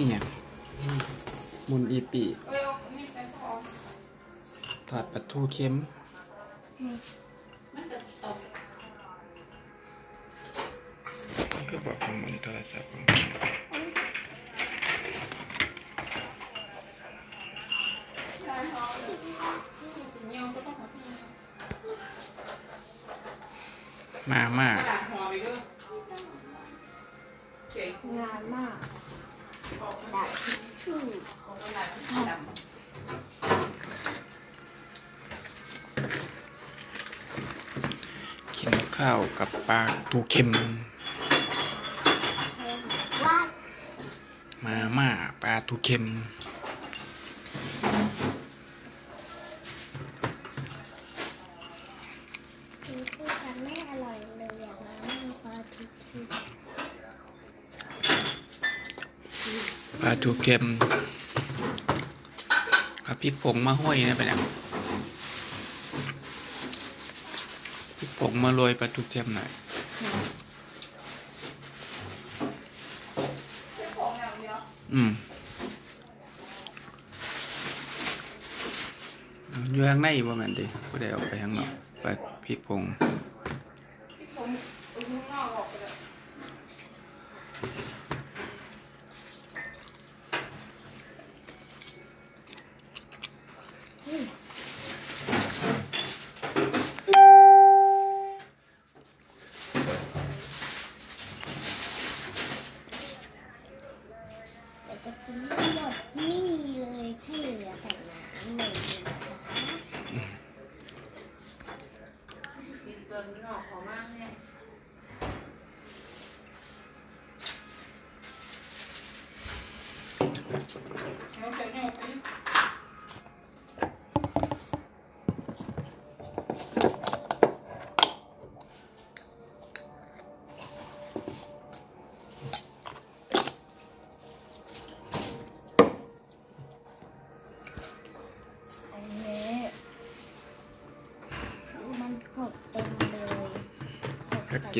นี่ไงมุนอีปีเอ้ยเอามีดไปพอถอดปลาทูเค็มมันจะตกก็บอกของมันโทรศัพท์เงี้ยวก็ต้องหามาม่ากระดาษห่อไปด้วยเก๋งานมากออก ได้ชื่อของกระดาษที่ดำกินข้าวกับปลาทูเค็มว่ามาม่าปลาทูเค็ม คือพูดกันไม่อร่อยเลยอย่างนั้นปลาทุกที ปลาทูเค็มกับพริกผงมาห้อยนะไปแล้วพริกผงมาโรยปลาทูเค็มหน่อยของอย่างเดียวอืมอยู่ข้างในบ่แม่นดิบ่ได้ออกไปข้างนอกปลาพริกผงที่ผมเอาข้างนอกออกไปเลยเดี๋ยว จะกินให้หมดนี่เลยแค่เหลือแต่น้ำหนึ่งนะคะ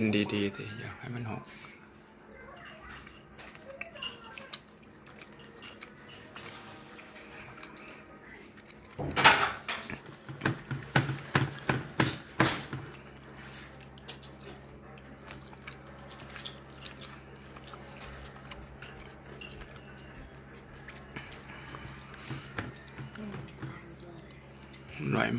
กินดีๆสิอยากให้มันหกอร่อยไหม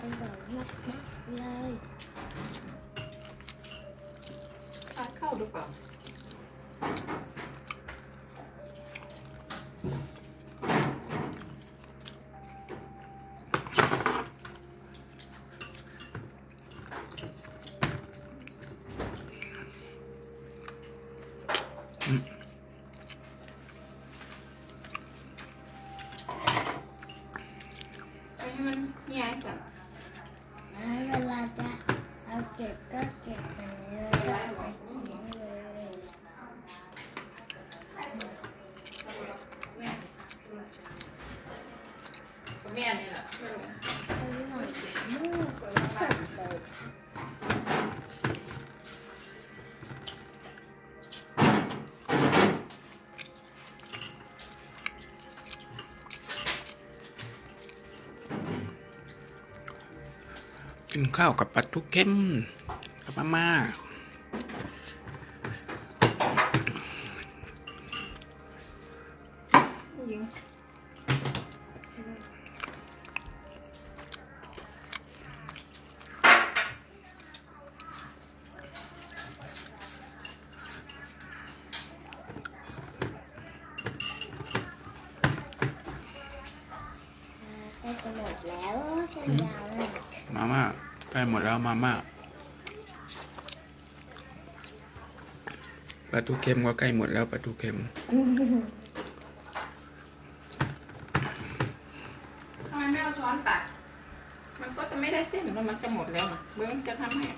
อร่อยมากๆเลย ทานข้าวดูเปล่า ไปให้มันเหี่ยสัก แล้วเวลาจะ เอ กินข้าวกับปลาทูเค็มกับมาม่า ใกล้หมดแล้วมาม่าปลาทูเค็มก็ใกล้หมดแล้วปลาทูเค็มทำไมไม่เอาช้อนตัก มันก็จะไม่ได้เส้นแล้วมันจะหมดแล้วนะเบิ้งจะทำให้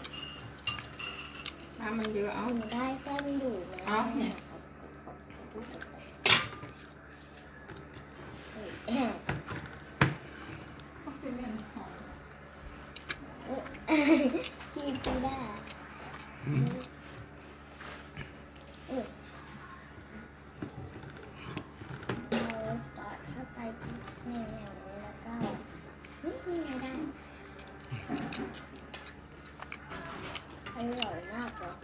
น้ำมันเยอะเอาหนูได้เส้นอยู่นะเอาเนี่ยเอ้ย คีบไม่ได้ อืม อุ๊ยเราสอดเข้าไปในแนวนี้แล้วก็อุ๊ยนี่ไงได้อร่อยมากเลย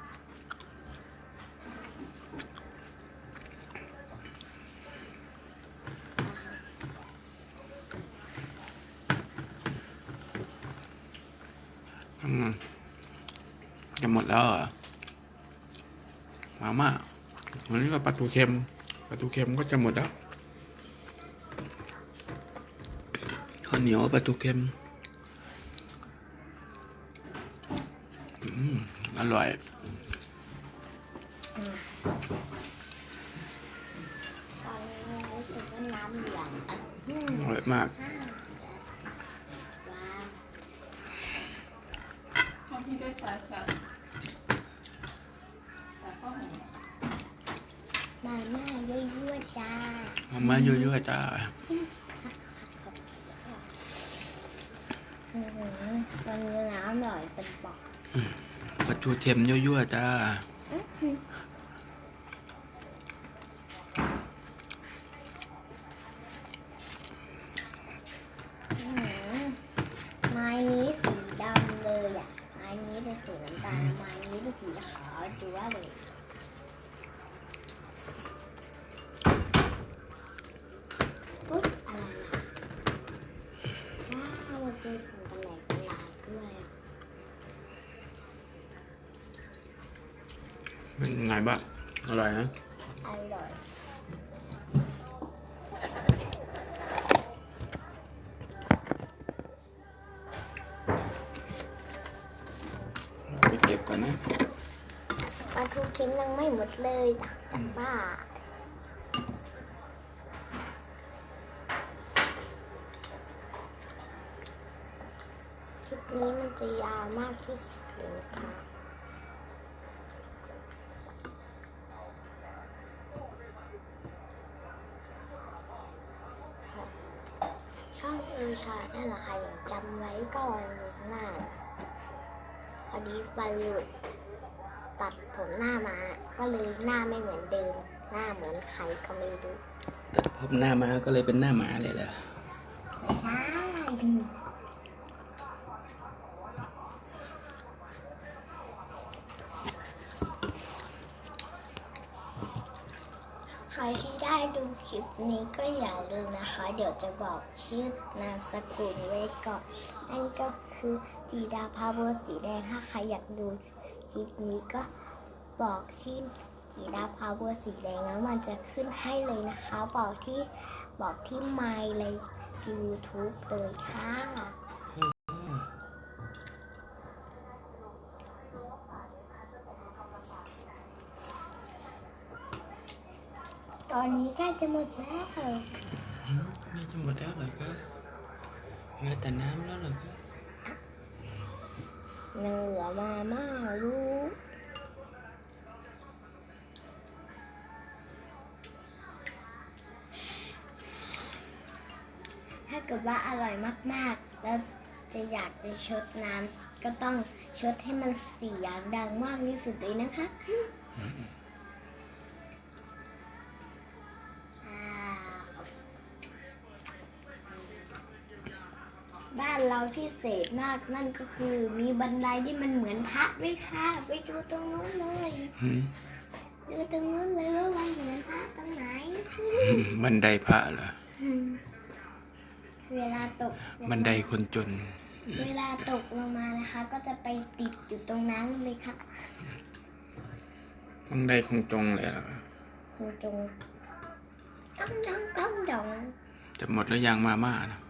อืมจะหมดแล้วเหรอมาม่าวันนี้ก็ปลาทูเค็มปลาทูเค็มก็จะหมดแล้วข้าวเหนียวปลาทูเค็มอืมอร่อยตอนนี้รู้สึกว่าน้ำเหลืองอะอืมอร่อยมาก มาม่ายั่วๆจ้ามาม่าเยอะๆจ้าอือหือตอนนี้น้ำอร่อยเป็นปอกปลาทูเค็มเยอะๆจ้า อื้อหือไม้นี้สีดำเลยอะ ไม้นี้เป็นสีน้ำตาล ไม้นี้เป็นสีขาวจั๊วเลย อุ๊ยอะไรอะ ว้าวมันเจอสิ่งแปลกประหลาดด้วยอะ เป็น ไงบ้างอร่อยนะอร่อยไปเก็บกันนะปลาทูเค็มยังไม่หมดเลยดักจากบ้าคลิปนี้มันจะยาวมากที่สุดเลยนะคะช่ องเออชานั่นแหละค่ะอย่างจำไว้ก่อนเลยหน้าพอดีฟันหลุดตัดผมหน้ามาก็เลยหน้าไม่เหมือนเดิม หน้าเหมือนใครก็ไม่รู้แต่พบหน้ามาก็เลยเป็นหน้าหมาเลยแหละใช่ใครที่ได้ดูคลิปนี้ก็อย่าลืมนะคะ เดี๋ยวจะบอกชื่อนามสกุลไว้ก่อนนั่นก็คือจีดาพาโบวสีแดงถ้าใครอยากดูคลิปนี้ก็บอกชื่อจีดาพาโบวอร์สีแดงแล้วมันจะขึ้นให้เลยนะคะ บอกที่บอกที่ไมล์เลย YouTube เลยค่ะ ตอนนี้ใกล้จะหมดแล้วนี่จะหมดแล้วเหรอคะเหลือแต่น้ำแล้วเหรอคะยังเหลือมาม่าลูกถ้าเกิดว่าอร่อยมากๆ แล้วจะอยากจะชดน้ำก็ต้องชดให้มันเสียงดังมากที่สุดเลยนะคะ เราพิเศษมากนั่นก็คือมีบันไดที่มันเหมือนพระด้วยค่ะไปดูตรงนู้นเลยอืมดูตรงนู้นเลยว่ามันเหมือนพระตรงไหนบันไดพระเหรอเวลาตกลงมาบันไดคนจน เวลาตกลงมานะคะ ก็จะไปติดอยู่ตรงนั้นเลยค่ะบันไดคงจงเลยเหรอคงตรงก้องดองก้องดองจะหมดแล้วยังมาม่านะยัง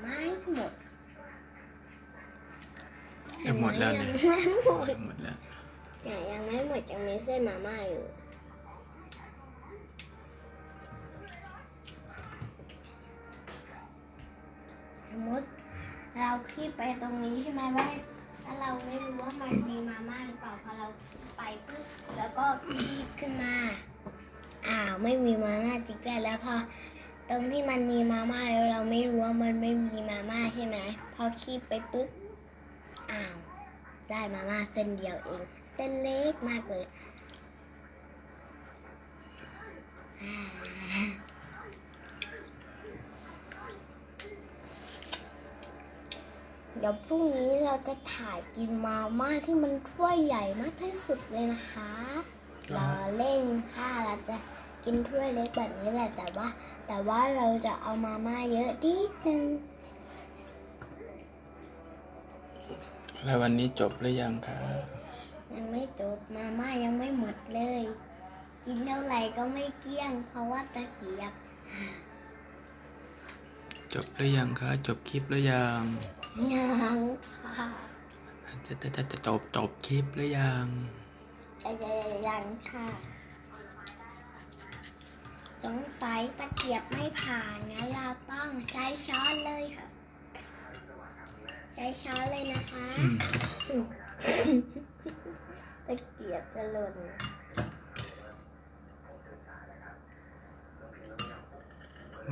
ไม่หมดจะหมดแล้วยัเนี่ยงไม่หมดหมดแล้วเนี่ยยังไม่หมดยังมีเส้นมาม่าอยู่สมมติเราขี้ไปตรงนี้ใช่ไหมว่าถ้าเราไม่รู้ว่ามันมีมาม่าหรือเปล่าพอเราไปปุ๊บแล้วก็ขี้ขึ้นมาอ้าวไม่มีมาม่าจริงๆแล้วพอ ตรงที่มันมีมาม่าแล้วเราไม่รู้ว่ามันไม่มีมาม่าใช่ไหมพอขี้ไปปุ๊บาวได้มาม่าเส้นเดียวเอง เส้นเล็กมากเลยอ่าเดี๋ยวพรุ่งนี้เราจะถ่ายกินมาม่าที่มันถ้วยใหญ่มากที่สุดเลยนะคะรอเล่นค่ะเราจะ กินถ้วยเล็กแบบนี้แหละแต่ว่า แต่ว่าเราจะเอามาม่าเยอะนิดนึง แล้ววันนี้จบหรือยังคะ ยังไม่จบมาม่ายังไม่หมดเลย กินเท่าไหร่ก็ไม่เกลี้ยง เพราะว่าตะเกียบจบหรือยังคะ จบคลิปหรือยังยังค่ะจะจะจะจะจบจบคลิปหรือยังจะยังค่ะ สงสัยตะเกียบไม่ผ่านงั้นเราต้องใช้ช้อนเลยค่ะ ใช้ช้อนเลยนะคะอืมตะเกียบจะหล่น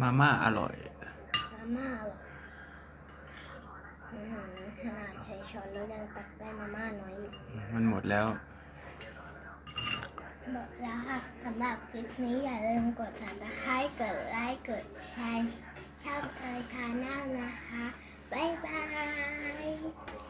มาม่าอร่อย มาม่าเหรออื้อหือขนาดใช้ช้อนแล้วยังตักได้มาม่าน้อยอยู่มันหมดแล้ว หมดแล้วค่ะสำหรับคลิปนี้อย่าลืมกดติดตามกดไลค์กดแชร์ช่องเออชาแนลนะคะ บ๊ายบาย